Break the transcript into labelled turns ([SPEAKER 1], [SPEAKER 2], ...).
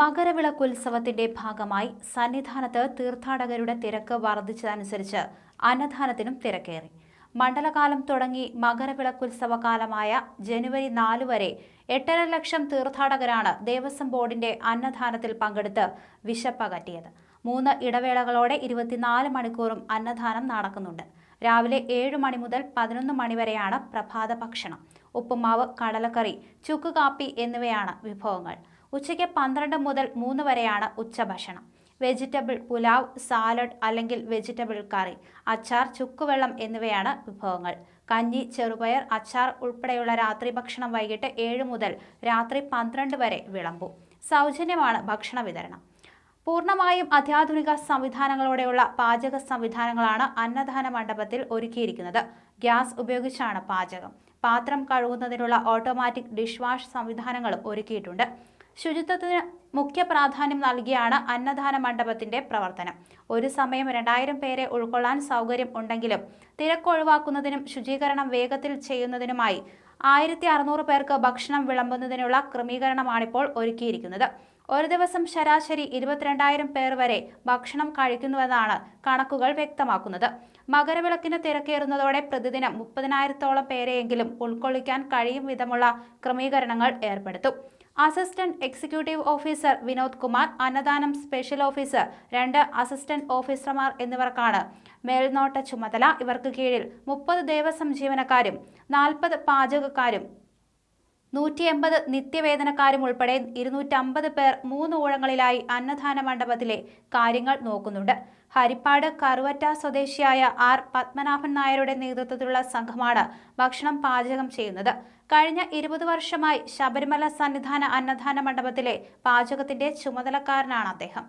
[SPEAKER 1] മകരവിളക്കുത്സവത്തിന്റെ ഭാഗമായി സന്നിധാനത്ത് തീർത്ഥാടകരുടെ തിരക്ക് വർദ്ധിച്ചതനുസരിച്ച് അന്നദാനത്തിനും തിരക്കേറി. മണ്ഡലകാലം തുടങ്ങി മകരവിളക്കുത്സവ കാലമായ ജനുവരി നാല് വരെ എട്ടര ലക്ഷം തീർത്ഥാടകരാണ് ദേവസ്വം ബോർഡിന്റെ അന്നദാനത്തിൽ പങ്കെടുത്ത് വിശപ്പകറ്റിയത്. മൂന്ന് ഇടവേളകളോടെ ഇരുപത്തിനാല് മണിക്കൂറും അന്നദാനം നടക്കുന്നുണ്ട്. രാവിലെ ഏഴ് മണി മുതൽ പതിനൊന്ന് മണിവരെയാണ് പ്രഭാത ഭക്ഷണം ഉപ്പുമാവ് കടലക്കറി ചുക്ക് കാപ്പി എന്നിവയാണ് വിഭവങ്ങൾ. ഉച്ചയ്ക്ക് പന്ത്രണ്ട് മുതൽ മൂന്ന് വരെയാണ് ഉച്ചഭക്ഷണം. വെജിറ്റബിൾ പുലാവ് സാലഡ് അല്ലെങ്കിൽ വെജിറ്റബിൾ കറി അച്ചാർ ചുക്കുവെള്ളം എന്നിവയാണ് വിഭവങ്ങൾ. കഞ്ഞി ചെറുപയർ അച്ചാർ ഉൾപ്പെടെയുള്ള രാത്രി ഭക്ഷണം വൈകിട്ട് ഏഴ് മുതൽ രാത്രി പന്ത്രണ്ട് വരെ വിളമ്പും. സൗജന്യമാണ് ഭക്ഷണ വിതരണം. പൂർണമായും അത്യാധുനിക സംവിധാനങ്ങളോടെയുള്ള പാചക സംവിധാനങ്ങളാണ് അന്നദാന മണ്ഡപത്തിൽ ഒരുക്കിയിരിക്കുന്നത്. ഗ്യാസ് ഉപയോഗിച്ചാണ് പാചകം. പാത്രം കഴുകുന്നതിനുള്ള ഓട്ടോമാറ്റിക് ഡിഷ് വാഷ് സംവിധാനങ്ങളും ഒരുക്കിയിട്ടുണ്ട്. ശുചിത്വത്തിന് മുഖ്യ പ്രാധാന്യം നൽകിയാണ് അന്നദാന മണ്ഡപത്തിന്റെ പ്രവർത്തനം. ഒരു സമയം രണ്ടായിരം പേരെ ഉൾക്കൊള്ളാൻ സൗകര്യം ഉണ്ടെങ്കിലും തിരക്ക് ഒഴിവാക്കുന്നതിനും ശുചീകരണം വേഗത്തിൽ ചെയ്യുന്നതിനുമായി ആയിരത്തി അറുന്നൂറ് പേർക്ക് ഭക്ഷണം വിളമ്പുന്നതിനുള്ള ക്രമീകരണമാണിപ്പോൾ ഒരുക്കിയിരിക്കുന്നത്. ഒരു ദിവസം ശരാശരി ഇരുപത്തിരണ്ടായിരം പേർ വരെ ഭക്ഷണം കഴിക്കുന്നുവെന്നാണ് കണക്കുകൾ വ്യക്തമാക്കുന്നത്. മകരവിളക്കിന് തിരക്കേറുന്നതോടെ പ്രതിദിനം മുപ്പതിനായിരത്തോളം പേരെയെങ്കിലും ഉൾക്കൊള്ളിക്കാൻ കഴിയും വിധമുള്ള ക്രമീകരണങ്ങൾ ഏർപ്പെടുത്തും. Assistant executive officer Vinod Kumar അന്നദാനം സ്പെഷ്യൽ ഓഫീസർ രണ്ട് അസിസ്റ്റന്റ് ഓഫീസർമാർ എന്നിവർക്കാണ്. മേൽനോട്ട ചുമതല. ഇവർക്ക് കീഴിൽ മുപ്പത് ദേവസ്വം ജീവനക്കാരും നാൽപ്പത് പാചകക്കാരും നൂറ്റി എൺപത് നിത്യവേതനക്കാരും ഉൾപ്പെടെ ഇരുന്നൂറ്റമ്പത് പേർ മൂന്ന് ഊഴങ്ങളിലായി അന്നദാന മണ്ഡപത്തിലെ കാര്യങ്ങൾ നോക്കുന്നുണ്ട്. ഹരിപ്പാട് കറുവറ്റ സ്വദേശിയായ ആർ പത്മനാഭൻ നായരുടെ നേതൃത്വത്തിലുള്ള സംഘമാണ് ഭക്ഷണം പാചകം ചെയ്യുന്നത്. കഴിഞ്ഞ ഇരുപത് വർഷമായി ശബരിമല സന്നിധാന അന്നദാന മണ്ഡപത്തിലെ പാചകത്തിന്റെ ചുമതലക്കാരനാണ് അദ്ദേഹം.